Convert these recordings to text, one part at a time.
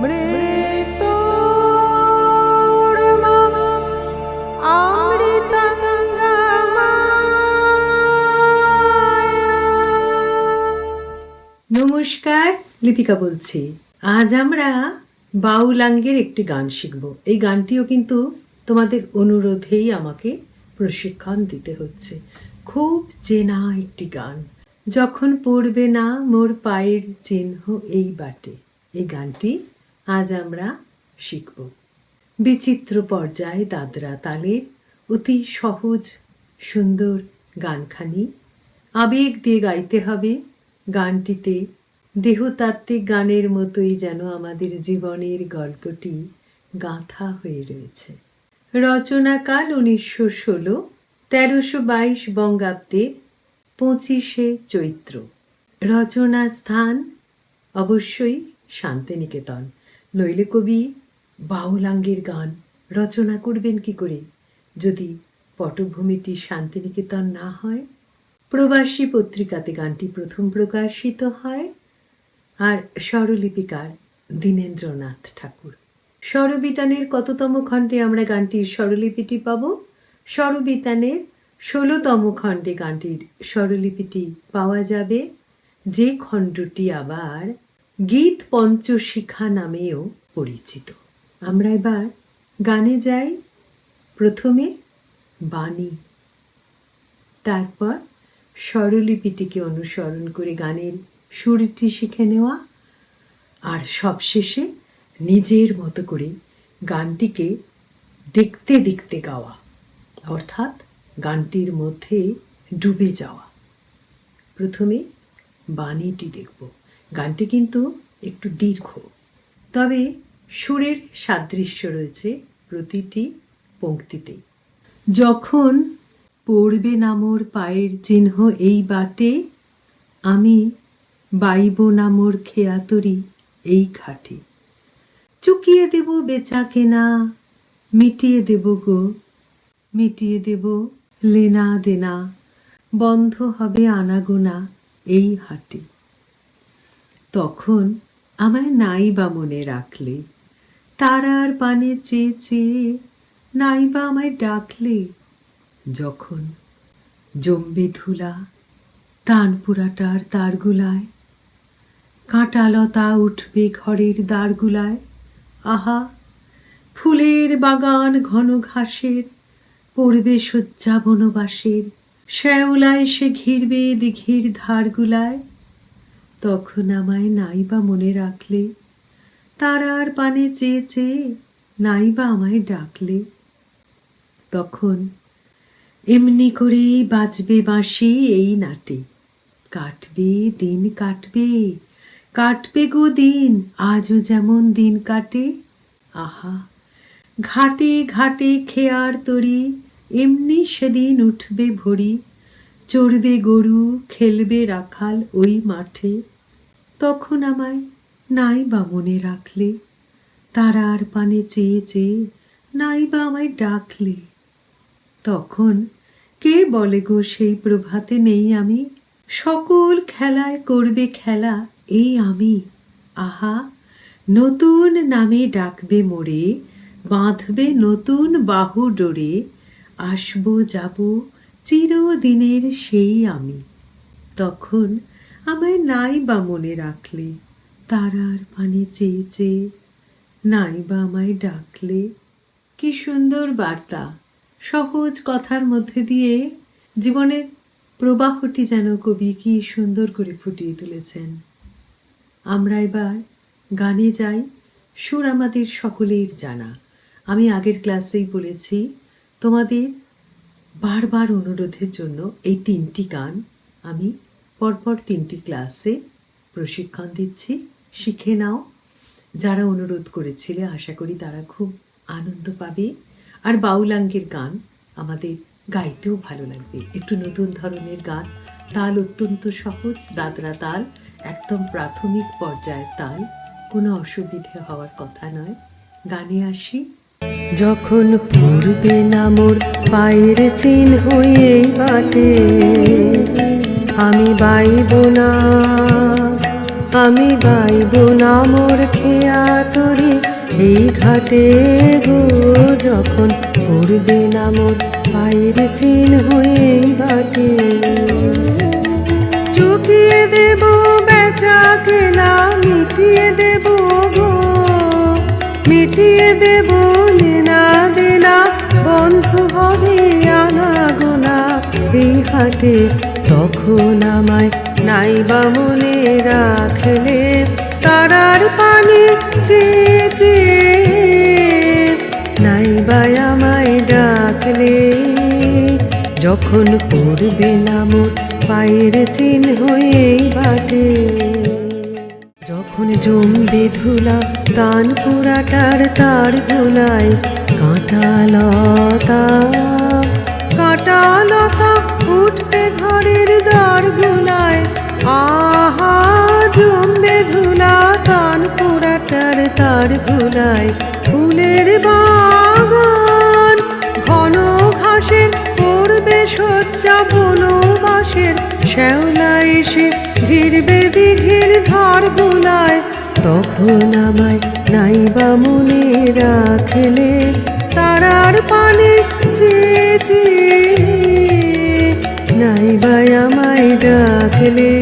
নমস্কার, লিপিকা বলছি। আজ আমরা বাউলাঙ্গের একটি গান শিখব। এই গানটিও কিন্তু তোমাদের অনুরোধেই আমাকে প্রশিক্ষণ দিতে হচ্ছে। খুব চেনা একটি গান। যখন পড়বে না মোর পায়ের চিহ্ন এই বাটে। এই গানটি আজ আমরা শিখব। বিচিত্র পর্যায়ে দাদরা তালের অতি সহজ, সুন্দর গানখানি। আবেগ দিয়ে গাইতে হবে গানটিতে, দেহতাত্ত্বিক গানের মতোই যেন আমাদের জীবনের গল্পটি গাঁথা হয়ে রয়েছে। রচনাকাল উনিশশো ষোলো, তেরোশো বাইশ বঙ্গাব্দে পঁচিশে চৈত্র। রচনা স্থান অবশ্যই শান্তিনিকেতন। নইলে কবি বাউলাঙ্গের গান রচনা করবেন কি করে? যদি পটভূমিটি শান্তিনিকেতন না হয়, প্রবাসী পত্রিকাতে গানটি প্রথম প্রকাশিত হয়। আর স্বরলিপিকার দীনেন্দ্রনাথ ঠাকুর। স্বরবিতানের কততম খণ্ডে আমরা গানটির স্বরলিপিটি পাব? স্বরবিতানের ষোলোতম খণ্ডে গানটির স্বরলিপিটি পাওয়া যাবে। যে খণ্ডটি আবার গীত পঞ্চশিখা নামেও পরিচিত। আমরা এবার গানে যাই। প্রথমে বাণী। তারপর স্বরলিপিটিকে অনুসরণ করে গানের সুরটি শিখে নেওয়া। আর সবশেষে নিজের মতো করে গানটিকে দেখতে দেখতে গাওয়া। অর্থাৎ গানটির মধ্যে ডুবে যাওয়া। প্রথমে বাণীটি দেখব। গানটি কিন্তু একটু দীর্ঘ। তবে সুরের সাদৃশ্য রয়েছে প্রতিটি পংক্তিতে যখন পড়বে নামোর পায়ের চিহ্ন এই বাটে, আমি বাইব নামোর খেয়াতরি এই খাটে চুকিয়ে দেব বেচা কেনা, মিটিয়ে দেব গো, মিটিয়ে দেব লেনা দেনা, বন্ধ হবে আনাগোনা এই হাটে। তখন আমায় নাই বা মনে রাখলে তারার পানে চেয়ে চেয়ে নাই বা আমায় ডাকলে, যখন জম্বে ধুলা তানপুরাটার তারগুলায় কাঁটালতা উঠবে ঘরের দ্বারগুলায় আহা, ফুলের বাগান ঘন ঘাসের, পড়বে শয্যা বনবাসের, শ্যাওলায় সে ঘিরবে দিঘির ধারগুলায় তখন আমায় নাইবা মনে রাখলে। তারার পানে চেয়ে চেয়ে নাইবা আমায় ডাকলে। তখন এমনি করেই বাজবে বাঁশি এই নাটে। কাটবে, দিন কাটবে কাটবে গো দিন, আজও যেমন দিন কাটে। আহা, ঘাটে ঘাটে খেয়ার তরি, এমনি সেদিন উঠবে ভরি। চড়বে গরু, খেলবে রাখাল ওই মাঠে। তখন আমায় নাই বা মনে রাখলে, তারার পানে চেয়ে চেয়ে নাই বা আমায় ডাকলে। তখন কে বলে গো সেই প্রভাতে নেই আমি? সকল খেলায় করবে খেলা এই আমি। আহা, নতুন নামে ডাকবে মোড়ে, বাঁধবে নতুন বাহু ডোরে, আসব যাব চিরদিনের সেই আমি। তখন আমায় নাই বা মনে রাখলে, তারার পানে চেয়ে চেয়ে নাই বা আমায় ডাকলে, কি সুন্দর বার্তা, সহজ কথার মধ্যে দিয়ে জীবনের প্রবাহটি যেন কবি কি সুন্দর করে ফুটিয়ে তুলেছেন। আমরা এবার গানে যাই, সুর আমাদের সকলের জানা। আমি আগের ক্লাসেই বলেছি, তোমাদের বারবার অনুরোধের জন্য এই তিনটি গান আমি পরপর তিনটি ক্লাসে প্রশিক্ষণ দিচ্ছি। শিখে নাও। যারা অনুরোধ করেছিলে, আশা করি তারা খুব আনন্দ পাবে। আর বাউলাঙ্গের গান আমাদের গাইতেও ভালো লাগবে। একটু নতুন ধরনের গান। তাল অত্যন্ত সহজ, দাদরা তাল, একদম প্রাথমিক পর্যায়ের তাল। কোনো অসুবিধে হওয়ার কথা নয়। গানে আসি। যখন পড়বে না মোর পায়ের চিহ্ন হয়ে বাটে আমি বাইব না, আমি বাইব না মোর খেয়া তরি এই ঘাটে গো, যখন পড়বে না মোর পায়ের চিহ্ন হয়ে বাটে হাটে তখন আমায় নাইবা মনে রাখলে তারার পানি চেয়ে চেয়ে নাইবা আমায় ডাকলে। যখন পড়বে না মোর পায়ের চিহ্ন বাটে। যখন জমবে ধুলা তান পুরাটার তার ধুলায় কাঁটা লতা তার ধুলায় ফুলের বাগান। ঘন ঘাসের করবে সজ্জা বনবাসের। শ্যাওলা এসে ঘিরবে দিঘির ধার গুলায় তখন আমায় নাইবা মনে রাখলে তারার পানে চেয়ে চেয়ে নাইবা আমায় ডাকলে।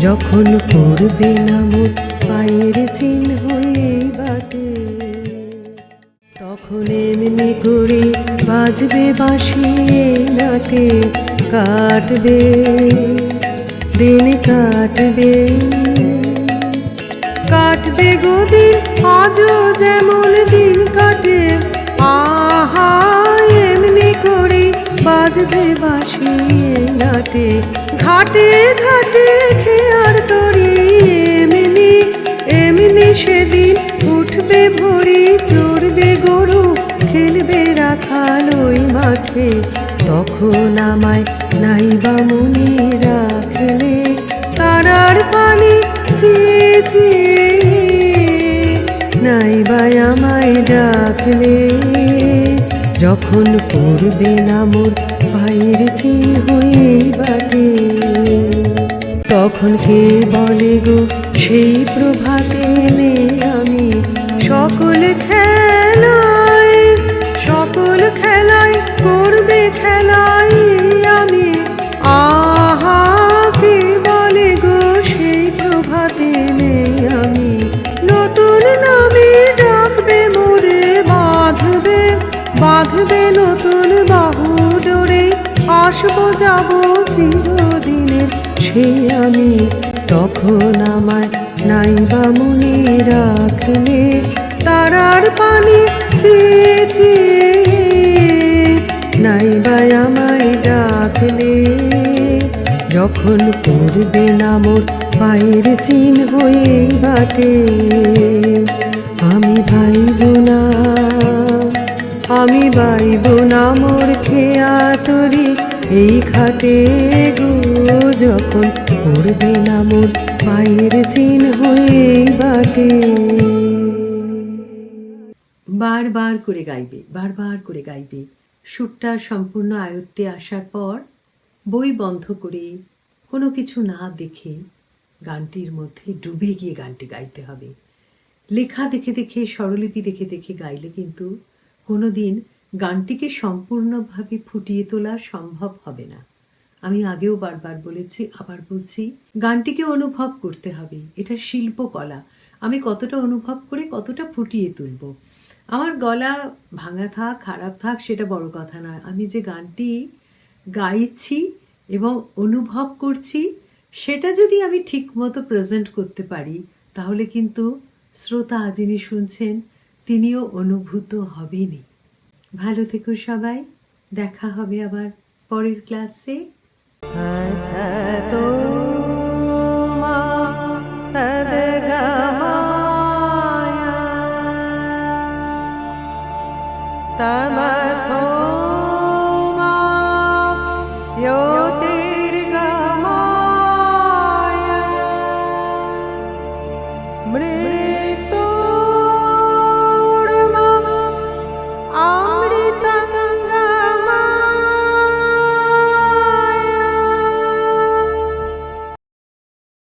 যখন করবে না পায়ের চিহ্ন বাটে। তখন এমনি করে বাজবে বাঁশি নাটে, কাটবে, দিন কাটবে। কাটবে গদিন আজও যেমন দিন কাটে, আহা, এমনি করে বাজবে বাঁশি নাটে। ঘাটে ঘাটে সেদিন উঠবে ভরি, চড়বে গরু, খেলবে রাখাল ওই মাঠে। তখন আমায় নাইবা মনে রাখলে, তারার পানি চেয়ে চেয়ে নাইবা আমায় ডাকলে। যখন পড়বে না মোর পায়ের চিহ্ন হয়ে বাটে, তখন কে বলে গো সেই প্রভাতে এলে আমি সকল খেলায় সকল খেলায় করবে খেলাই আমি। আহা, কে বলে গো সেই প্রভাতে এলে আমি? নতুন নামে ডাকবে মোরে, বাঁধবে বাঁধবে নতুন বাহু ডোরে। আসব, যাব চিরদিনের, সে আমি তখন আমায় নাইবা মনে রাখলে, তারার পানি চেয়ে চেয়ে নাইবা আমায় ডাকলে। যখন পড়বে না মোর পায়ের চিহ্ন হয়ে বাটে, আমি ভাইব না। আমি বাইব না মোর খেয়া তরি এই খাটে গো যখন পড়বে না মোর পায়ের চিহ্ন হয়ে বাটে। বারবার করে গাইবে বারবার করে গাইবে। সুরটা সম্পূর্ণ আয়ত্তে আসার পর বই বন্ধ করে কোনো কিছু না দেখে গানটির মধ্যে ডুবে গিয়ে গানটি গাইতে হবে। লেখা দেখে দেখে, স্বরলিপি দেখে দেখে গাইলে কিন্তু কোনোদিন গানটিকে সম্পূর্ণভাবে ফুটিয়ে তোলা সম্ভব হবে না। আমি আগেও বারবার বলেছি, আবার বলছি, গানটিকে অনুভব করতে হবে। এটা শিল্পকলা। আমি কতটা অনুভব করে কতটা ফুটিয়ে তুলব। আমার গলা ভাঙা থাক, খারাপ থাক, সেটা বড় কথা নয়। আমি যে গানটি গাইছি এবং অনুভব করছি, সেটা যদি আমি ঠিক মতো প্রেজেন্ট করতে পারি, তাহলে কিন্তু শ্রোতা যিনি শুনছেন তিনিও অনুভূত হবেনই ভালো থেকো সবাই দেখা হবে আবার পরের ক্লাসে हसतो मा सद्गमाय तमसो मा ज्योतिर्गमाय